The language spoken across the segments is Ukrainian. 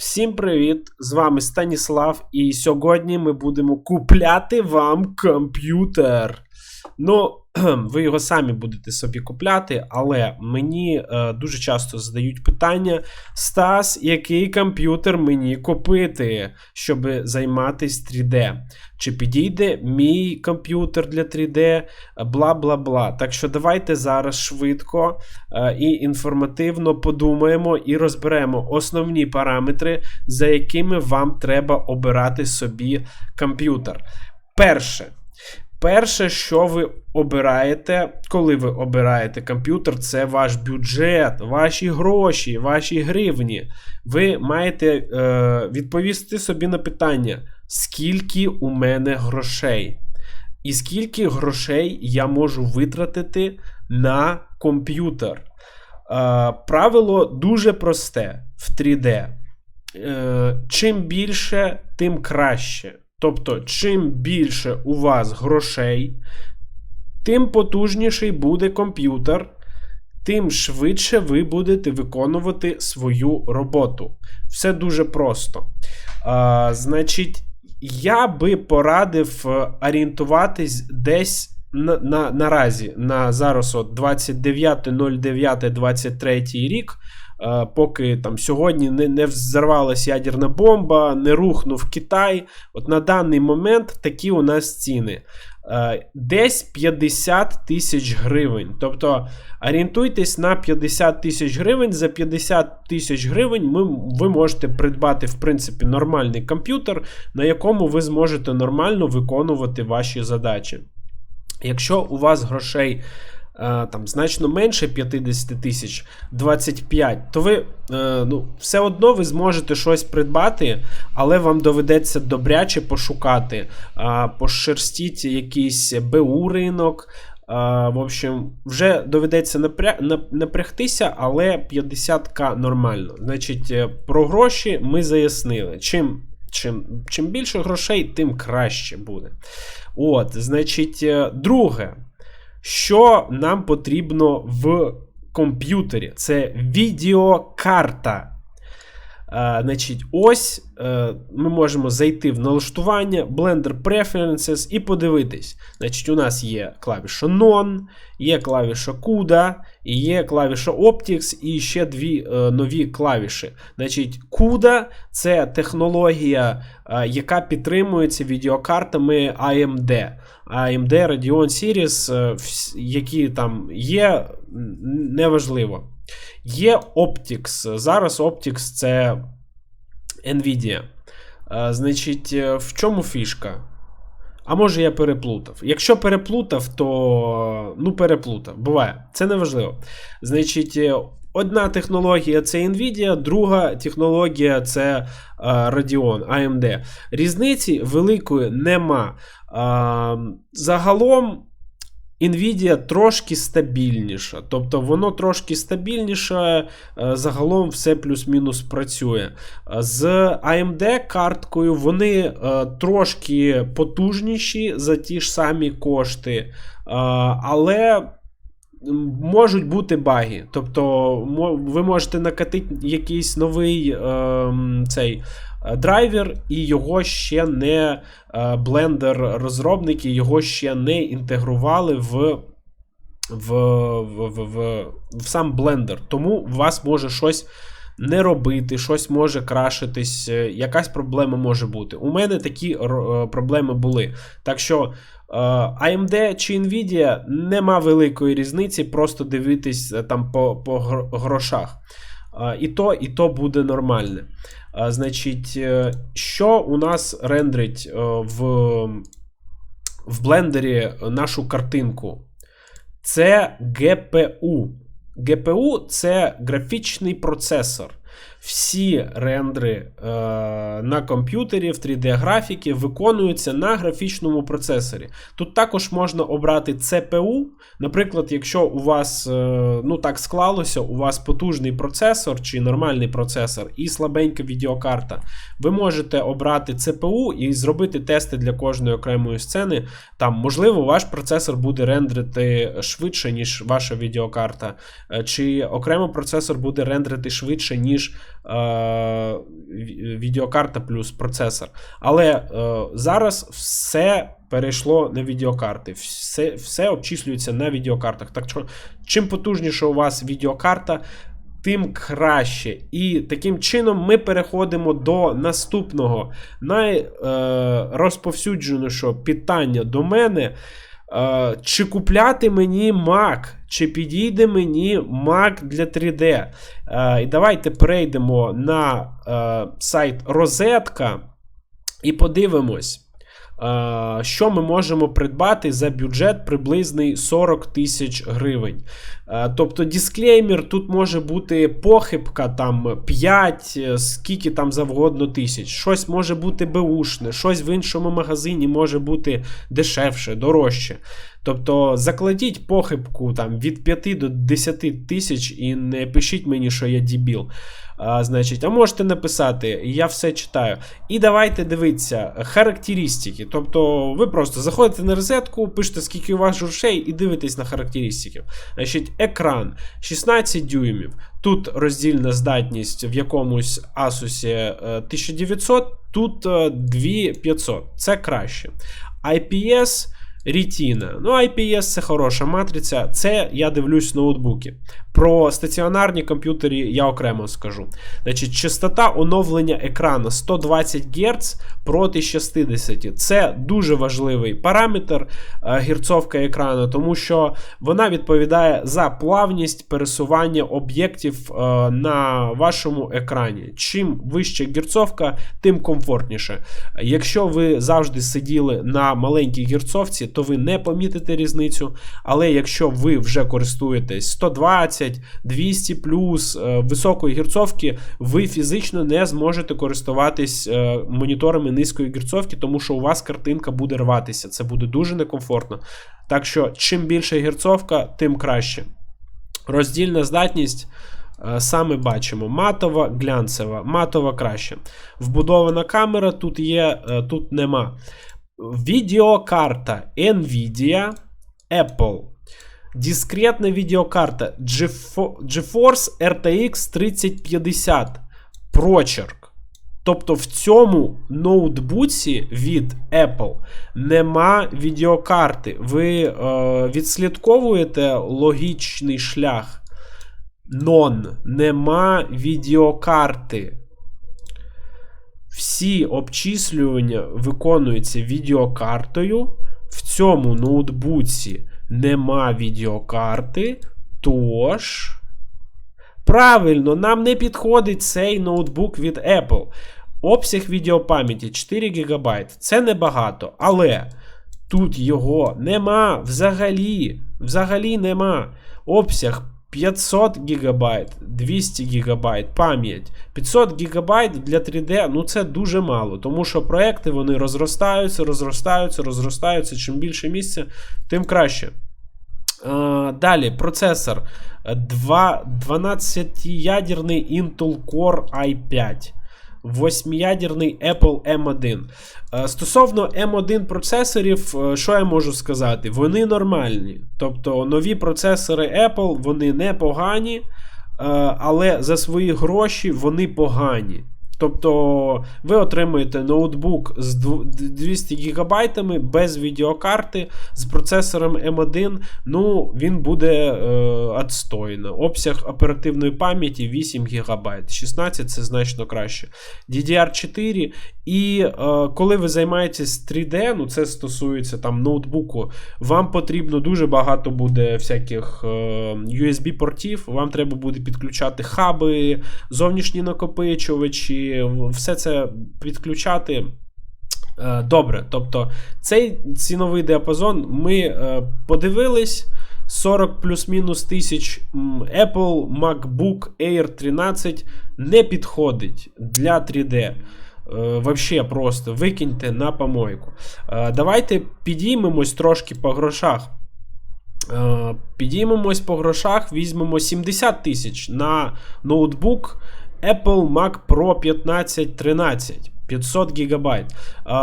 Всім привіт! З вами Станіслав, і сьогодні ми будемо купляти вам комп'ютер. Ну, ви його самі будете собі купляти, але мені е, дуже часто задають питання: Стас, який комп'ютер мені купити, щоб займатися 3D? Чи підійде мій комп'ютер для 3D? Бла бла бла. Так що давайте зараз швидко е, і інформативно подумаємо і розберемо основні параметри, за якими вам треба обирати собі комп'ютер. Перше. Перше, що ви обираєте, коли ви обираєте комп'ютер, це ваш бюджет, ваші гроші, ваші гривні. Ви маєте е, відповісти собі на питання, скільки у мене грошей. І скільки грошей я можу витратити на комп'ютер. Е, правило дуже просте в 3D. Е, чим більше, тим краще. Тобто, чим більше у вас грошей, тим потужніший буде комп'ютер, тим швидше ви будете виконувати свою роботу. Все дуже просто. А, Значить, я би порадив орієнтуватись десь на, на, наразі на зараз 29.09.23 рік. Е, поки там сьогодні не не взорвалась ядерна бомба, не рухнув Китай. От на даний момент такі у нас ціни. Е, десь 50 тисяч гривень. Тобто орієнтуйтесь на 50 тисяч гривень. За 50 тисяч гривень ми, ви можете придбати, в принципі, нормальний комп'ютер, на якому ви зможете нормально виконувати ваші задачі. Якщо у вас грошей там значно менше 50 тисяч 25, то ви е, ну, все одно ви зможете щось придбати, але вам доведеться добряче пошукати, пошерстіть якийсь БУ ринок. В общем, вже доведеться напрягтися, але 50к нормально. Значить, е, про гроші ми заяснили. Чим чим, чим більше грошей, тим краще буде. От, значить, друге. Що нам потрібно в комп'ютері? Це відеокарта. А, значить, Ось е, ми можемо зайти в налаштування, Blender Preferences і подивитись. Значить, У нас є клавіша Non, є клавіша CUDA, і є клавіша Optics, і ще дві е, нові клавіші. Значить, CUDA це технологія, е, яка підтримується відеокартами AMD. AMD Radeon Series, е, які там є, неважливо. Є Optics. Зараз Optics це Nvidia. Значить, е, в чому фішка? А може я переплутав. Якщо переплутав, то ну переплутав. Буває. Це не важливо. Значить, е, одна технологія це Nvidia, друга технологія це Radeon AMD. Різниці великої нема. Загалом. Nvidia трошки стабільніша. Тобто воно трошки стабільніше, е, загалом все плюс-мінус працює. З AMD-карткою вони е, трошки потужніші за ті ж самі кошти, е, але. Можуть бути баги. Тобто, ви можете накатити якийсь новий е, цей драйвер, і його ще не блендер-розробники, його ще не інтегрували в. В в, в, в, в сам блендер. Тому у вас може щось не робити, щось може крашитись, е, якась проблема може бути. У мене такі е, проблеми були. Так що AMD чи Nvidia нема великої різниці, просто дивитись там по по грошах. І то, і то буде нормальне. Значить, е, що у нас рендрить е, в в блендері нашу картинку? Це GPU. GPU це графічний процесор. Всі рендери е, на комп'ютері в 3D-графіки виконуються на графічному процесорі. Тут також можна обрати CPU. Наприклад, якщо у вас е, ну так склалося, у вас потужний процесор чи нормальний процесор і слабенька відеокарта, ви можете обрати CPU і зробити тести для кожної окремої сцени. Там, можливо, ваш процесор буде рендерити швидше, ніж ваша відеокарта, е, чи окремо процесор буде рендерити швидше, ніж. Е, відеокарта плюс процесор. Але е, зараз все перейшло на відеокарти. Все все обчислюється на відеокартах. Так що, чим потужніша у вас відеокарта, тим краще. І таким чином ми переходимо до наступного найрозповсюдженішого е, питання до мене. Е, чи купляти мені Mac, чи підійде мені Mac для 3D? Е, і давайте перейдемо на е, сайт Розетка і подивимось. Що ми можемо придбати за бюджет приблизний 40 тисяч гривень. Тобто дисклеймер тут може бути похибка там 5, скільки там завгодно тисяч. Щось може бути беушне, щось в іншому магазині може бути дешевше, дорожче. Тобто закладіть похибку там від 5 до 10 тисяч і не пишіть мені, що я дібіл. А, Значить, а можете написати, я все читаю. І давайте дивитися характеристики. Тобто, ви просто заходите на розетку, пишете, скільки у вас грошей, і дивитесь на характеристики. Значить, екран 16 дюймів. Тут роздільна здатність в якомусь Asus 1900, е, тут 2500. Е, це краще. IPS. Retina. Ну, IPS це хороша матриця. Це я дивлюсь ноутбуки. Про стаціонарні комп'ютері я окремо скажу. Значить, Частота оновлення екрану 120 Гц проти 60. Це дуже важливий параметр е, герцовка екрану, тому що вона відповідає за плавність пересування об'єктів е, на вашому екрані. Чим вища герцовка, тим комфортніше. Якщо ви завжди сиділи на маленькій герцовці, то ви не помітите різницю. Але якщо ви вже користуєтесь 120, 200 плюс е, високої герцовки, ви фізично не зможете користуватись е, моніторами низької герцовки, тому що у вас картинка буде рватися. Це буде дуже некомфортно. Так що, чим більша герцовка, тим краще. Роздільна здатність. Е, саме бачимо матова, глянцева, матова краще. Вбудована камера тут є, тут нема. Відеокарта Nvidia Apple. Дискретна відеокарта GeForce RTX 3050. Прочерк. Тобто в цьому ноутбуці від Apple нема відеокарти. Ви е, відслідковуєте логічний шлях. Нон. Нема відеокарти. Всі обчислювання виконуються відеокартою. В цьому ноутбуці нема відеокарти. Тож. Правильно, нам не підходить цей ноутбук від Apple. Обсяг відеопам'яті 4 ГБ. Це небагато. Але тут його нема взагалі. Взагалі нема. Обсяг 500 ГБ, 200 ГБ пам'ять. 500 ГБ для 3D ну це дуже мало, тому що проекти вони розростаються, розростаються, розростаються. Чим більше місця, тим краще. Далі процесор 12-ядерний Intel Core i5. Восьмиядерний Apple M1. Е, стосовно M1 процесорів, е, що я можу сказати? Вони нормальні. Тобто нові процесори Apple вони не е, але за свої гроші вони погані. Тобто ви отримуєте ноутбук з 200 ГБ без відеокарти з процесором M1. Ну, він буде е. Обсяг оперативної пам'яті 8 ГБ. 16 це значно краще. DDR4. І е, коли ви займаєтесь 3D, ну це стосується там ноутбуку, вам потрібно дуже багато буде всяких е, USB-портів, вам треба буде підключати хаби, зовнішні накопичувачі все це підключати. Е, добре, тобто цей ціновий діапазон ми е, подивились. 40 плюс-мінус тисяч Apple MacBook Air 13 не підходить для 3D. Е, вообще просто викиньте на помойку. Давайте підіймемось трошки по грошах. Підіймемось по грошах, візьмемо 70 тисяч на ноутбук Apple Mac Pro 1513. 500 ГБ.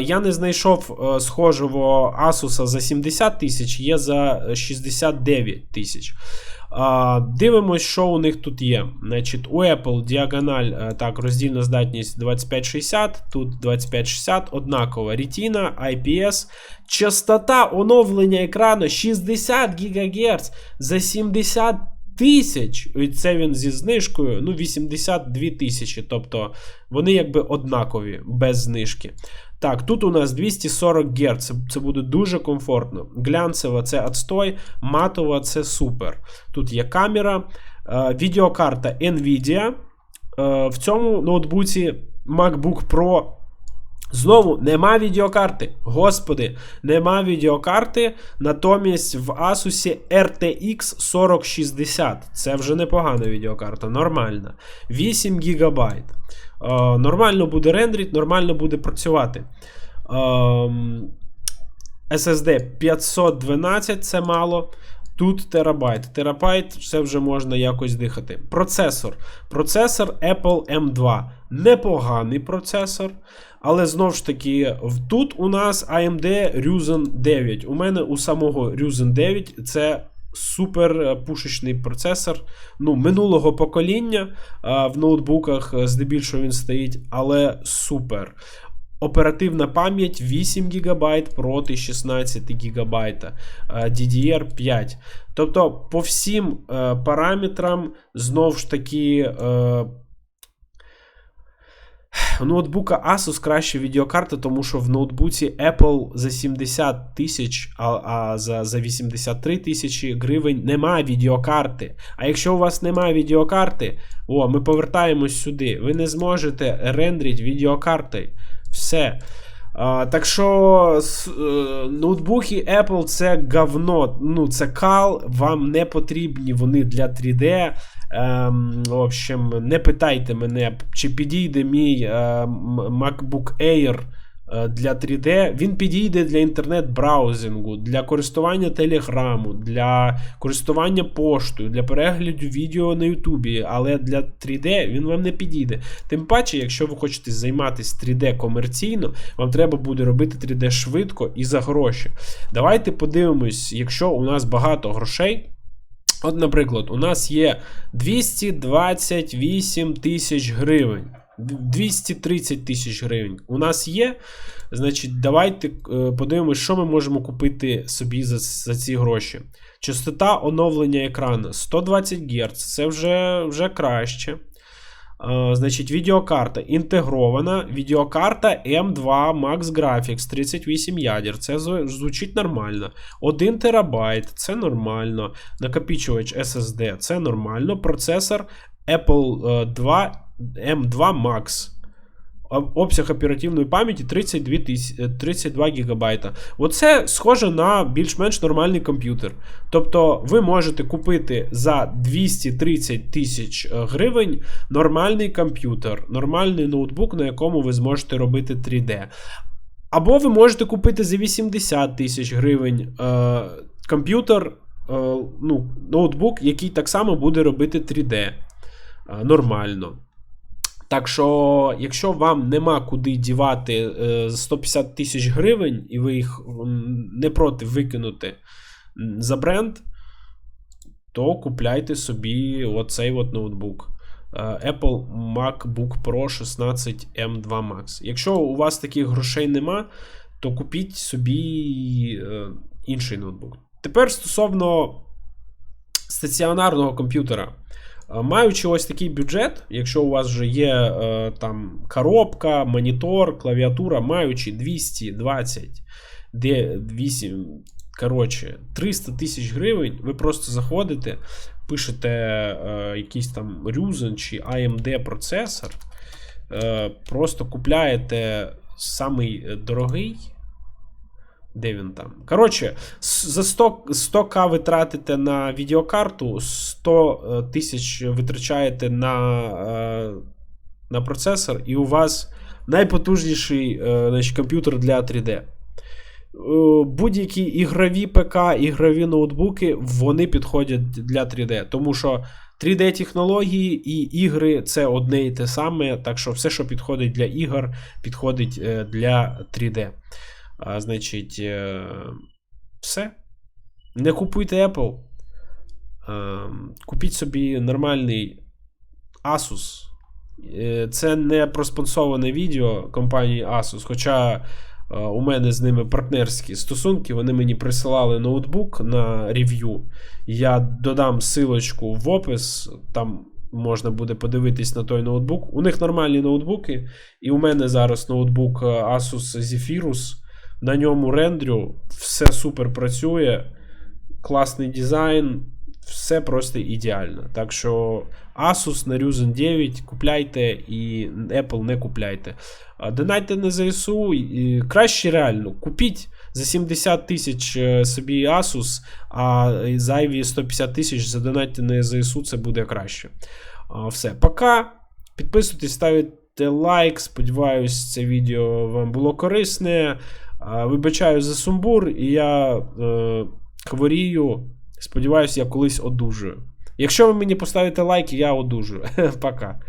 Я не знайшов е, схожого Asus за 70 тисяч, є за 69 тисяч. Дивимось, що у них тут є. Значить, У Apple діагональ, е, так, роздільна здатність 2560, тут 2560, однакова. Retina, IPS. Частота оновлення екрану 60 ГГц за 70 тисяч. І це він зі знижкою, ну, 82 тисячі. Тобто вони якби однакові без знижки. Так, тут у нас 240 Гц, це, це буде дуже комфортно. Глянцева це отстой, матова це супер. Тут є камера, е, відеокарта Nvidia. Е, в цьому ноутбуці MacBook Pro. Знову нема відеокарти. Господи, нема відеокарти. Натомість в Asus RTX 4060. Це вже непогана відеокарта, нормальна. 8 ГБ. Е, нормально буде рендерить, нормально буде працювати. Е, SSD 512 це мало. Тут терабайт. Терабайт це вже можна якось дихати. Процесор. Процесор Apple M2. Непоганий процесор. Але знову ж таки, тут у нас AMD Ryzen 9. У мене у самого Ryzen 9 це супер пушечний процесор ну, минулого покоління. В ноутбуках здебільшого він стоїть, але супер. Оперативна пам'ять 8 ГБ проти 16 ГБ DDR5. Тобто, по всім е, параметрам, знову ж таки, е, ноутбука Asus краще відеокарта, тому що в ноутбуці Apple за 70 тисяч, а, а за за 83 тисячі гривень немає відеокарти. А якщо у вас немає відеокарти, о, ми повертаємось сюди. Ви не зможете рендрити відеокарти. Все. А, Так що е, ноутбуки Apple це говно. Ну, це кал, вам не потрібні вони для 3D. Ем, в общем, не питайте мене, чи підійде мій е, MacBook Air е, для 3D. Він підійде для інтернет-браузингу, для користування телеграму, для користування поштою, для перегляду відео на Ютубі, але для 3D він вам не підійде. Тим паче, якщо ви хочете займатися 3D комерційно, вам треба буде робити 3D швидко і за гроші. Давайте подивимось, якщо у нас багато грошей. От, наприклад, у нас є 228 тисяч гривень. 230 тисяч гривень. У нас є. Значить, давайте подивимося, подивимось, що ми можемо купити собі за за ці гроші. Частота оновлення екрану 120 Гц. Це вже, вже краще. Значить, відеокарта інтегрована. Відеокарта M2 Max Graphics 38 ядер. Це звучить нормально. 1 терабайт це нормально. Накопічувач SSD це нормально. Процесор Apple 2 M2 Max. Обсяг оперативної пам'яті 32 32 ГБ. Оце схоже на більш-менш нормальний комп'ютер. Тобто ви можете купити за 230 тисяч е, гривень нормальний комп'ютер, нормальний ноутбук, на якому ви зможете робити 3D. Або ви можете купити за 80 тисяч гривень е, комп'ютер, е, ну, ноутбук, який так само буде робити 3D. Е, нормально. Так що, якщо вам нема куди дівати 150 е, тисяч гривень, і ви їх не проти викинути за бренд, то купляйте собі оцей от ноутбук. Е, Apple MacBook Pro 16 M2 Max. Якщо у вас таких грошей нема, то купіть собі е, інший ноутбук. Тепер стосовно стаціонарного комп'ютера. Маючи ось такий бюджет, якщо у вас вже є е, там коробка, монітор, клавіатура, маючи 220 8, коротше, 300 тисяч гривень, ви просто заходите, пишете е, якийсь там Ryzen чи AMD процесор, е, просто купляєте самий дорогий. Де він там? Коротше, за 100 100к ви тратите на відеокарту, 100 е, тисяч витрачаєте на е, на процесор, і у вас найпотужніший е, значить, комп'ютер для 3D. Будь-які ігрові ПК, ігрові ноутбуки, вони підходять для 3D. Тому що 3D-технології і ігри це одне і те саме. Так що все, що підходить для ігор, підходить для 3D. А, Значить, е, все. Не купуйте Apple. Купіть собі нормальний Asus. Е, це не проспонсоване відео компанії Asus, хоча е, у мене з ними партнерські стосунки. Вони мені присилали ноутбук на рев'ю. Я додам силочку в опис. Там можна буде подивитись на той ноутбук. У них нормальні ноутбуки, і у мене зараз ноутбук Asus Zephyrus. На ньому рендрю, все супер працює, класний дизайн, все просто ідеально. Так що Asus на Ryzen 9 купляйте і Apple не купляйте. Донайте на ЗСУ, і краще реально. Купіть за 70 тисяч е, собі Asus, а зайві 150 тисяч задонайте на ЗСУ, це буде краще. Все, пока. Підписуйтесь, ставте лайк. Сподіваюсь, це відео вам було корисне. Вибачаю за сумбур, і я е, хворію. Сподіваюсь, я колись одужую. Якщо ви мені поставите лайк, я одужую. Пока.